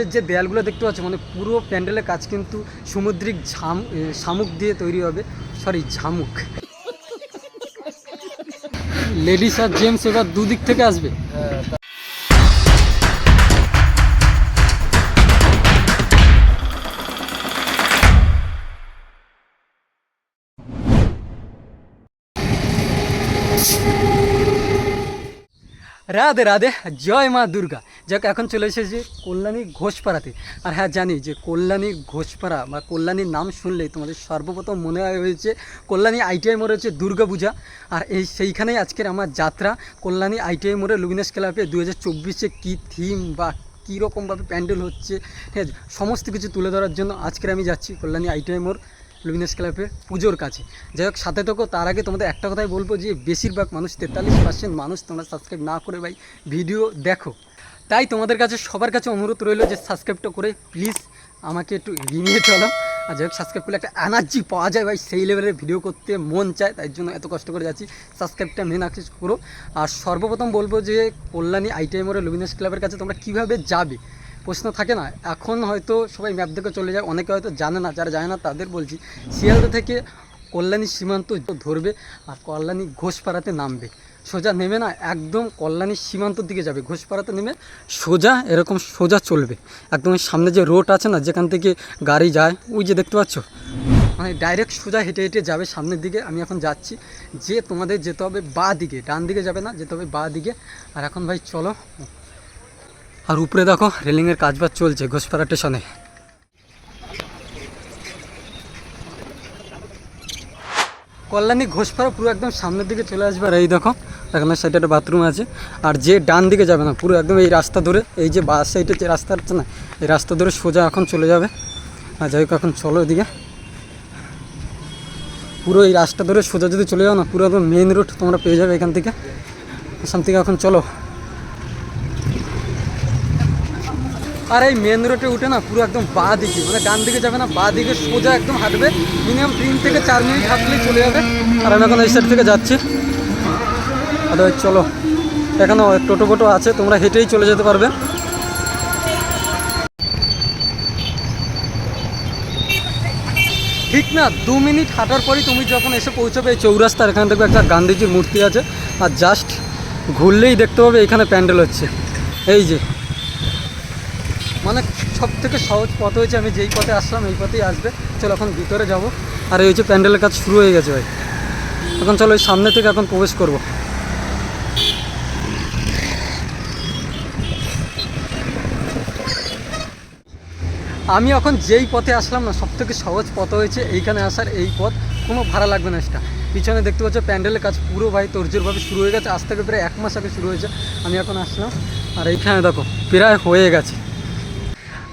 পাশের যে দেয়ালগুলো দেখতে পাচ্ছ মানে পুরো প্যান্ডেলের কাজ কিন্তু সামুদ্রিক ঝাম শামুক দিয়ে তৈরি হবে। সরি ঝামুক। লেডিস আর জেন্টস এবার দুদিক থেকে আসবে। রাধে রাধে, জয় মা দুর্গা। যাক, এখন চলে এসেছে কল্যাণী ঘোষপাড়াতে। আর হ্যাঁ জানি যে কল্যাণী ঘোষপাড়া বা কল্যাণীর নাম শুনলেই তোমাদের সর্বপ্রথম মনে হয় হয়েছে কল্যাণী আইটিআই মোড়ে হচ্ছে দুর্গা পূজা। আর এই সেইখানেই আজকের আমার যাত্রা কল্যাণী আইটিআই মোড়ে লুবিনাস ক্লাবে দু হাজার চব্বিশে কী থিম বা কীরকমভাবে প্যান্ডেল হচ্ছে হ্যাঁ সমস্ত কিছু তুলে ধরার জন্য আজকের আমি যাচ্ছি কল্যাণী আইটিআই মোড়। লুমিনাস ক্লাবের পুজোর কাছে। যাই হোক, সাথে থাকো তার আগে তোমাদের একটা কথাই বলব যে, বেশিরভাগ মানুষ তেতাল্লিশ পার্সেন্ট মানুষ তোমরা সাবস্ক্রাইব না করে ভাই ভিডিও দেখো। তাই তোমাদের কাছে, সবার কাছে অনুরোধ রইল যে সাবস্ক্রাইবটা করে প্লিজ আমাকে একটু এগিয়ে নিয়ে চলো। আর যাই হোক সাবস্ক্রাইব করলে একটা এনার্জি পাওয়া যায় ভাই, সেই লেভেলের ভিডিও করতে মন চায়, তাই জন্য এত কষ্ট করে যাচ্ছি। সাবস্ক্রাইবটা মেন আকিস করো। আর সর্বপ্রথম বলব যে, কল্যাণী আইটিআই লুমিনাস ক্লাবের কাছে তোমরা কীভাবে যাবে? প্রশ্ন থাকে না। এখন হয়তো সবাই ম্যাপ দেখে চলে যায়, অনেকে হয়তো জানে না, যারা জানে না তাদের বলছি, শিয়ালদা থেকে কল্যাণী সীমান্ত ধরবে আর কল্যাণী ঘোষপাড়াতে নামবে। সোজা নেমে না, একদম কল্যাণী সীমান্তর দিকে যাবে। ঘোষপাড়াতে নেমে সোজা, এরকম সোজা চলবে। একদম সামনে যে রোড আছে না, যেখান থেকে গাড়ি যায়, ওই যে দেখতে পাচ্ছ? মানে ডাইরেক্ট সোজা হেঁটে হেঁটে যাবে সামনের দিকে। আমি এখন যাচ্ছি, যে তোমাদের যেতে হবে বা দিকে, ডান দিকে যাবে না, যেতে হবে বা দিকে। আর এখন ভাই চলো আর উপরে দেখো, রেলিংয়ের কাজ বাজ চলছে ঘোষপাড়া স্টেশনে। কল্যাণী ঘোষপাড়া পুরো একদম সামনের দিকে চলে আসবে আর এই দেখো, এখানে সাইডে একটা বাথরুম আছে। আর যে ডান দিকে যাবে না, পুরো একদম এই রাস্তা ধরে, এই যে বাস সাইডে যে রাস্তা আছে না, এই রাস্তা ধরে সোজা এখন চলে যাবে। আর যাই হোক, এখন চলো এদিকে। পুরো এই রাস্তা ধরে সোজা যদি চলে যাও না, পুরো একদম মেন রোড তোমরা পেয়ে যাবে এখান থেকে। থেকে এখন চলো। আর এই মেন রোডে উঠে না পুরো একদম বা দিকে মানে ডান দিকে যাবে না, বা দিকে সোজা একদম হাঁটবে। মিনিমাম তিন থেকে চার মিনিট হাঁটলেই চলে যাবে। আর আমি এখন এই সাইড থেকে যাচ্ছি। আর চলো এখানে টোটো ফোটো আছে, তোমরা হেঁটেই চলে যেতে পারবে। ঠিক না, দু মিনিট হাঁটার পরই তুমি যখন এসে পৌঁছবে, এই চৌরাস্তার এখানে দেখবে একটা গান্ধীজির মূর্তি আছে। আর জাস্ট ঘুরলেই দেখতে পাবে এখানে প্যান্ডেল হচ্ছে। এই যে মানে সব থেকে সহজ পথ হয়েছে আমি যেই পথে আসলাম, এই পথেই আসবে। চলো এখন ভিতরে যাব। আর এই হচ্ছে প্যান্ডেলের কাজ শুরু হয়ে গেছে ভাই। এখন চলো ওই সামনে থেকে এখন প্রবেশ করব। আমি এখন যেই পথে আসলাম না সব থেকে সহজ পথ হয়েছে এইখানে আসার এই পথ। কোনো ভাড়া লাগবে না এটা পিছনে দেখতে পাচ্ছ প্যান্ডেলের কাজ পুরো ভাই তর্জোরভাবে শুরু হয়ে গেছে। আজ থেকে প্রায় এক মাস আগে শুরু হয়েছে। আমি এখন আসলাম। আর এইখানে দেখো, প্রায় হয়ে গেছে।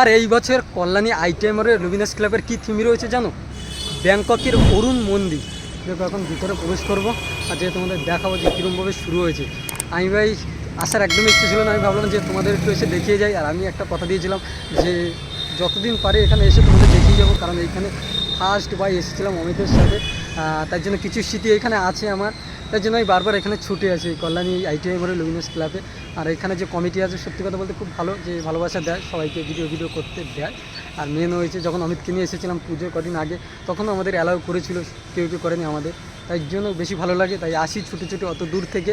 আর এই বছর কল্যাণী আইটেমের লুবিনাস ক্লাবের কী থিম রয়েছে জানো? ব্যাংককের অরুণ মন্দির। দেখো, এখন ভিতরে প্রবেশ করব আর যে তোমাদের দেখাবো যে কীরকমভাবে শুরু হয়েছে। আমি ভাই, আসার একদমই ইচ্ছে ছিল না, আমি ভাবলাম যে তোমাদের একটু এসে দেখিয়ে যাই। আর আমি একটা কথা দিয়েছিলাম যে যতদিন পারে এখানে এসে তোমাদের দেখিয়ে যাব, কারণ এইখানে ফার্স্ট বাই এসেছিলাম অমিতের সাথে। তার জন্য কিছু স্মৃতি এখানে আছে আমার। তাই জন্য আমি বারবার এখানে ছুটে আছি কল্যাণী আইটিআই মোড়ে লুমিনাস ক্লাবে। আর এখানে যে কমিটি আছে, সত্যি কথা বলতে খুব ভালো যে ভালোবাসা দেয়, সবাইকে ভিডিও ভিডিও করতে দেয়। আর মেন হয়েছে যখন অমিতকে নিয়ে এসেছিলাম পুজোর কদিন আগে তখনও আমাদের অ্যালাউ করেছিল, কেউ কেউ করেনি আমাদের। তাই জন্য বেশি ভালো লাগে, তাই আসি ছুটে ছুটে অত দূর থেকে।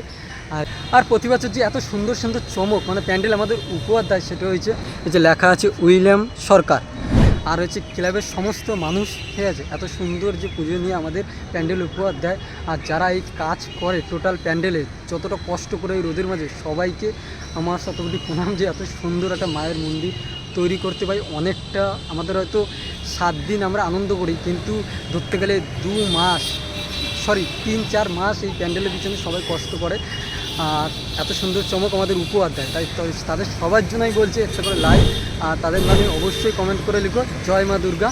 আর আর প্রতি বছর যে এত সুন্দর সুন্দর চমক মানে প্যান্ডেল আমাদের উপহার দেয়, সেটা হয়েছে যে লেখা আছে উইলিয়াম সরকার। আর হচ্ছে ক্লাবের সমস্ত মানুষ, ঠিক আছে? এত সুন্দর যে পুজো নিয়ে আমাদের প্যান্ডেল উপহার দেয়। আর যারা এই কাজ করে টোটাল প্যান্ডেলে, যতটা কষ্ট করে এই রোদের মাঝে, সবাইকে আমার শতপতি প্রণাম যে এত সুন্দর একটা মায়ের মন্দির তৈরি করতে পারি। অনেকটা আমাদের হয়তো সাত দিন আমরা আনন্দ করি, কিন্তু ধরতে গেলে দু মাস সরি তিন, চার মাস এই প্যান্ডেলের পিছনে সবাই কষ্ট করে। আর এত সুন্দর চমক আমাদের উপহার দেয়। তাই তাদের সবার জন্যই বলছে একটা করে লাইক আর তাদের নামে অবশ্যই কমেন্ট করে লিখো। জয় মা দুর্গা।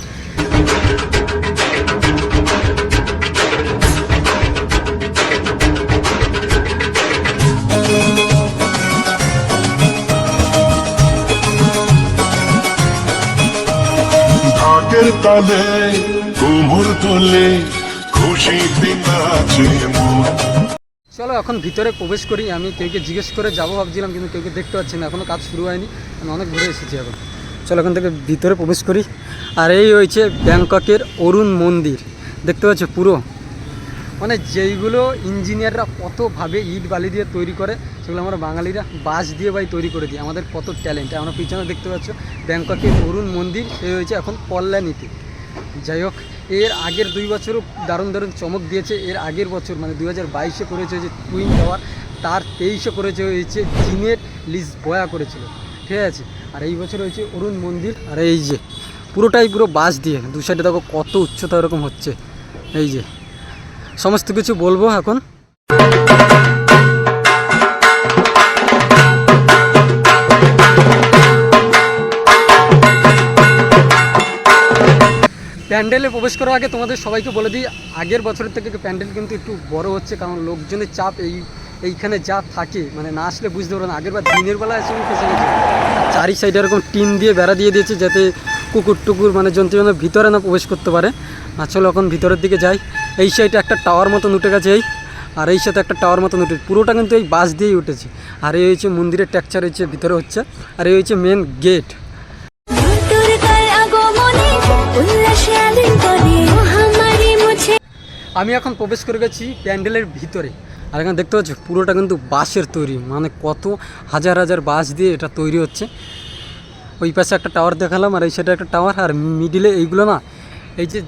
ঢাকের তালে কোমর তোলে খুশি দিন আছে চলো, এখন ভিতরে প্রবেশ করি। আমি কেউকে জিজ্ঞেস করে যাব ভাবছিলাম, কিন্তু কেউকে দেখতে পাচ্ছি না। এখনও কাজ শুরু হয়নি। আমি অনেক ঘুরে এসেছি এখন। চলো, এখান থেকে ভিতরে প্রবেশ করি। আর এই হয়েছে ব্যাংককের অরুণ মন্দির। দেখতে পাচ্ছ পুরো। মানে যেইগুলো ইঞ্জিনিয়াররা কতভাবে ইট বালি দিয়ে তৈরি করে, সেগুলো আমরা বাঙালিরা বাঁশ দিয়ে ভাই তৈরি করে দিই। আমাদের কত ট্যালেন্ট। আমরা পিছনে দেখতে পাচ্ছ ব্যাংককের অরুণ মন্দির। সে হয়েছে এখন কল্যাণীতে যাই হোক এর আগের দুই বছরও দারুণ দারুণ চমক দিয়েছে। এর আগের বছর মানে দুই হাজার বাইশে করেছে যে টুইন টাওয়ার তার তেইশে করেছে হয়েছে চীনের লিজ বয়া করেছিল। ঠিক আছে? আর এই বছর হয়েছে অরুণ মন্দির, আর এই যে পুরোটাই পুরো বাস দিয়ে। দু সাইডে দেখো কত উচ্চতা এরকম হচ্ছে। এই যে, সমস্ত কিছু বলব এখন। প্যান্ডেলে প্রবেশ করার আগে তোমাদের সবাইকে বলে দিই, আগের বছরের থেকে প্যান্ডেল কিন্তু একটু বড় হচ্ছে, কারণ লোকজনের চাপ এই, এইখানে যা থাকে মানে না আসলে বুঝতে পারো না, আগের বার দিনের বেলা এসে ফেসে গেছে চারি সাইডে এরকম টিন দিয়ে বেড়া দিয়ে দিয়েছে যাতে কুকুর টুকুর মানে জন্তু যেন ভিতরে না প্রবেশ করতে পারে। আর চলো এখন ভিতরের দিকে যাই। এই সাইডে একটা টাওয়ার মতন উঠে গেছে এই, আর এই সাথে একটা টাওয়ার মতন উঠে, পুরোটা কিন্তু এই বাস দিয়েই উঠেছে। আর এই হচ্ছে মন্দিরের টেক্সচার হচ্ছে, ভিতরে হচ্ছে। আর এই হচ্ছে মেন গেট আমি এখন প্রবেশ করে গেছি প্যান্ডেলের ভিতরে। আর এখানে দেখতে পাচ্ছ, পুরোটা কিন্তু বাঁশের তৈরি। মানে কত হাজার হাজার বাঁশ দিয়ে এটা তৈরি হচ্ছে। ওই পাশে একটা টাওয়ার দেখালাম, আর এই সাইডে একটা টাওয়ার আর মিডিলে এইগুলো না, এই যে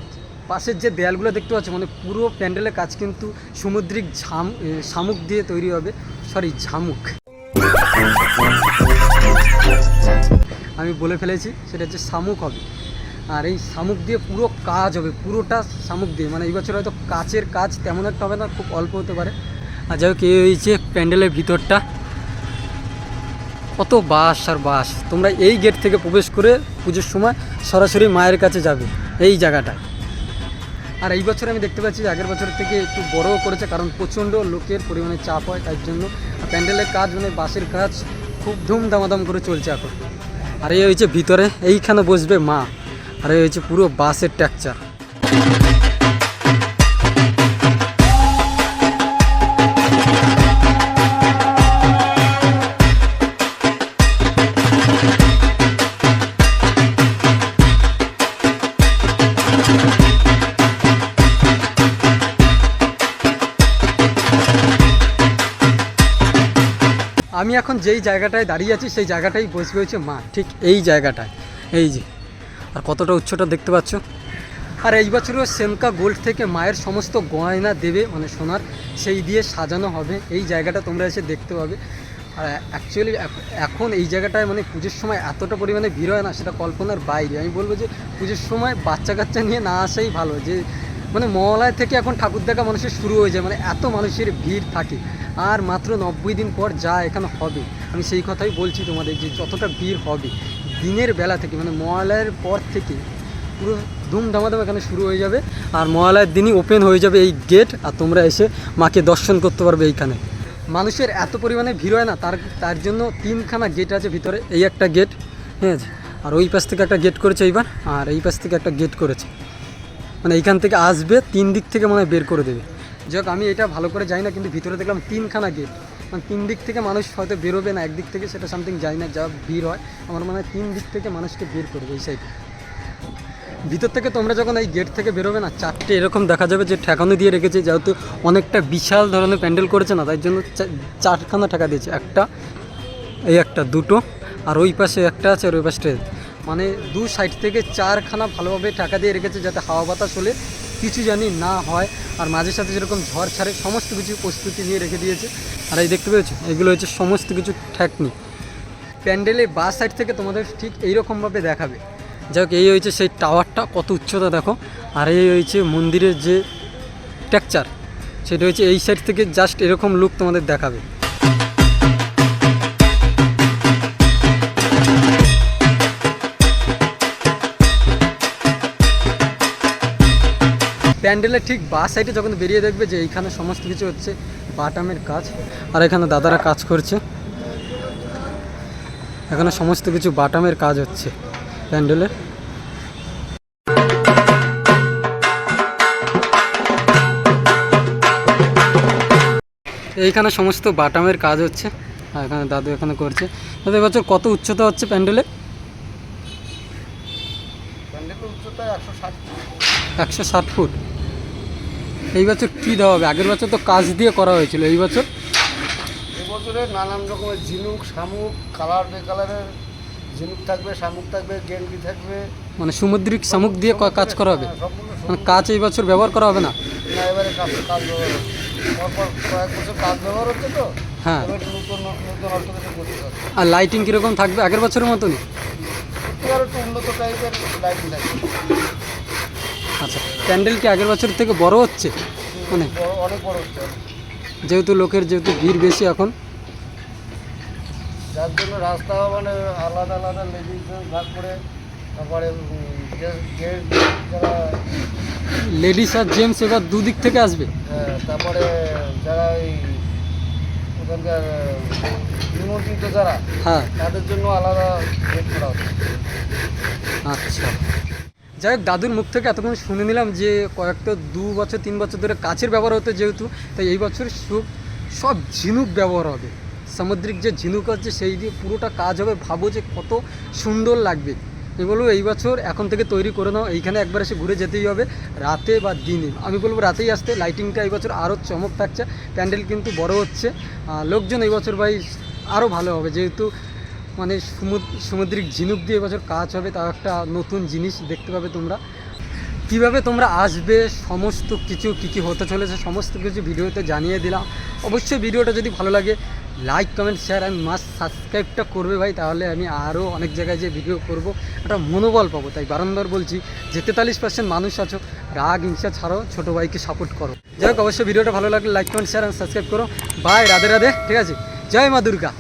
পাশের যে দেয়ালগুলো দেখতে পাচ্ছ মানে পুরো প্যান্ডেলের কাজ কিন্তু সামুদ্রিক ঝাম শামুক দিয়ে তৈরি হবে। সরি ঝামুক। আমি বলে ফেলেছি, সেটা হচ্ছে শামুক হবে। আর এই শামুক দিয়ে পুরো কাজ হবে, পুরোটা শামুক দিয়ে। মানে এই বছর হয়তো কাচের কাজ তেমন একটা হবে না, খুব অল্প হতে পারে। আর যাই হোক, এই হয়েছে প্যান্ডেলের ভিতরটা, কত বাস আর বাস। তোমরা এই গেট থেকে প্রবেশ করে পুজোর সময় সরাসরি মায়ের কাছে যাবে, এই জায়গাটা। আর এই বছর আমি দেখতে পাচ্ছি যে আগের বছর থেকে একটু বড়ও করেছে, কারণ প্রচণ্ড লোকের পরিমাণে চাপ হয়, তার জন্য আর প্যান্ডেলের কাজ মানে বাসের কাজ খুব ধুম দামাদাম করে চলছে এখন। আর এই হয়েছে ভিতরে, এইখানে বসবে মা। আর এই হয়েছে পুরো বাসের ট্যাকচার আমি এখন যেই জায়গাটায় দাঁড়িয়ে আছি, সেই জায়গাটাই বসবে হচ্ছে মা। ঠিক এই জায়গাটায়। এই যে আর কতটা উচ্চটা দেখতে পাচ্ছ? আর এই বছরও সেমকা গোল্ড থেকে মায়ের সমস্ত গয়না দেবে মানে সোনার, সেই দিয়ে সাজানো হবে। এই জায়গাটা তোমরা এসে দেখতে পাবে। আর অ্যাকচুয়ালি এখন এই জায়গাটায় মানে পুজোর সময় এতটা পরিমাণে ভিড় হয় না, সেটা কল্পনার বাইরে। আমি বলব যে পুজোর সময় বাচ্চা কাচ্চা নিয়ে না আসাই ভালো। যে মানে মহালয় থেকে এখন ঠাকুর দেখা মানুষের শুরু হয়ে যায় মানে এত মানুষের ভিড় থাকে। আর মাত্র নব্বই দিন পর যা এখানে হবে, আমি সেই কথাই বলছি তোমাদের যে যতটা ভিড় হবে দিনের বেলা থেকে মানে মহালয়ের পর থেকে পুরো ধুমধামাধাম এখানে শুরু হয়ে যাবে আর মহালয়ের দিনই ওপেন হয়ে যাবে এই গেট আর তোমরা এসে মাকে দর্শন করতে পারবে এইখানে। মানুষের এত পরিমাণে ভিড় হয় না, তার তার জন্য তিনখানা গেট আছে ভিতরে, এই একটা গেট হ্যাঁ আর ওই পাশ থেকে একটা গেট করেছে এইবার, আর এই পাশ থেকে একটা গেট করেছে। মানে এইখান থেকে আসবে, তিন দিক থেকে মানে বের করে দেবে। যাক, আমি এটা ভালো করে যাই না, কিন্তু ভিতরে দেখলাম তিনখানা গেট মানে তিন দিক থেকে মানুষ হয়তো বেরোবে না, একদিক থেকে সেটা সামথিং যাই না, যা ভিড় হয়। আমার মনে হয় তিন দিক থেকে মানুষকে বের করবে এই সাইডে ভিতর থেকে তোমরা যখন এই গেট থেকে বেরোবে না, চারটে এরকম দেখা যাবে যে ঠেকানো দিয়ে রেখেছে, যেহেতু অনেকটা বিশাল ধরনের প্যান্ডেল করেছে না, তাই জন্য চারখানা ঠেকা দিয়েছে। একটা, এই একটা, দুটো, আর ওই পাশে একটা আছে, আর ওই পাশে। মানে দু সাইড থেকে চারখানা ভালোভাবে টাকা দিয়ে রেখেছে, যাতে হাওয়া বাতাস হলে কিছু জানি না হয়, আর মাঝে সাথে যেরকম ঝড় ছাড়ে, সমস্ত কিছু প্রস্তুতি নিয়ে রেখে দিয়েছে। আর এই দেখতে পেয়েছ, এগুলো হচ্ছে সমস্ত কিছু ঠেকনি। প্যান্ডেলে বা সাইড থেকে তোমাদের ঠিক এইরকমভাবে দেখাবে। যাই হোক, এই হয়েছে সেই টাওয়ারটা, কত উচ্চতা দেখো। আর এই হয়েছে মন্দিরের যে টেকচার সেটা হচ্ছে এই সাইড থেকে জাস্ট এরকম লুক তোমাদের দেখাবে। প্যান্ডেলের ঠিক বা সাইডে যখন বেরিয়ে দেখবে যে এইখানে সমস্ত কিছু হচ্ছে, বাটামের কাজ। আর এখানে দাদারা কাজ করছে। এখানে সমস্ত কিছু বাটামের কাজ হচ্ছে প্যান্ডেলের এইখানে সমস্ত বাটামের কাজ হচ্ছে। আর এখানে দাদু এখানে করছে। দাদু, এবছর কত উচ্চতা হচ্ছে প্যান্ডেলে? একশো ষাট একশো ষাট ফুট। এই বছর কী দেওয়া হবে? আগের বছর তো কাজ দিয়ে করা হয়েছিল এই বছর? এবছরে নানান রকমের ঝিনুক শামুক কালার বেকালারের ঝিনুক থাকবে শামুক থাকবে গেন্ডি থাকবে। মানে সামুদ্রিক শামুক দিয়ে কাজ করা হবে? হ্যাঁ, মানে কাজ এই বছর ব্যবহার করা হবে না? না এবারে কাজ কাজ ব্যবহার পরপর কয়েক বছর কাজ ব্যবহার হচ্ছে তো। হ্যাঁ। নতুন নতুন অর্থনীতি করতে হবে আর লাইটিং কীরকম থাকবে আগের বছরের মতনই? একটু উন্নত টাইপের লাইটিং থাকবে। প্যান্ডেল কি আগের বছর থেকে বড় হচ্ছে? মানে বড় অনেক বড় হচ্ছে যেহেতু লোকের যেহেতু ভিড় বেশি এখন। যার জন্য রাস্তা মানে আলাদা আলাদা লেডিস ভাগ করে তারপরে যারা লেডিস আর জেন্টস এবার দুদিক থেকে আসবে? হ্যাঁ, তারপরে যারা ওই ওখানকার নিমন্ত্রিত যারা হ্যাঁ। তাদের জন্য আলাদা গেট করা হচ্ছে। আচ্ছা। যাই হোক, দাদুর মুখ থেকে এতক্ষণ শুনে নিলাম যে কয়েকটা দু বছর, তিন বছর ধরে কাছের ব্যবহার হতো যেহেতু, তাই এই বছর সব সব ঝিনুক ব্যবহার হবে। সামুদ্রিক যে ঝিনুক আছে, সেই দিয়ে পুরোটা কাজ হবে। ভাবো যে কত সুন্দর লাগবে। আমি বলব এই বছর এখন থেকে তৈরি করে নাও, এইখানে একবার এসে ঘুরে যেতেই হবে, রাতে বা দিনে। আমি বলব রাতেই আসতে, লাইটিংটা এই বছর আরও চমক থাকছে। প্যান্ডেল কিন্তু বড় হচ্ছে। লোকজন এই বছর ভাই আরও ভালো হবে, যেহেতু মানে সমুদ্র সামুদ্রিক ঝিনুক দিয়ে এবছর কাজ হবে, তাও একটা নতুন জিনিস দেখতে পাবে তোমরা। কীভাবে তোমরা আসবে, সমস্ত কিছু কী কী হতে চলেছে, সমস্ত কিছু ভিডিওতে জানিয়ে দিলাম। অবশ্যই ভিডিওটা যদি ভালো লাগে like comment share and must সাবস্ক্রাইবটা করবে ভাই, তাহলে আমি আরও অনেক জায়গায় যে ভিডিও করব। একটা মনোবল পাবো, তাই বারংবার বলছি যে তেতাল্লিশ পার্সেন্ট মানুষ আছো, রাগ, হিংসা ছাড়াও ছোটো ভাইকে সাপোর্ট করো। যাই হোক, অবশ্যই ভিডিওটা ভালো লাগলে like comment share and subscribe করো। বাই রাধে রাধে, ঠিক আছে? জয় মা দুর্গা।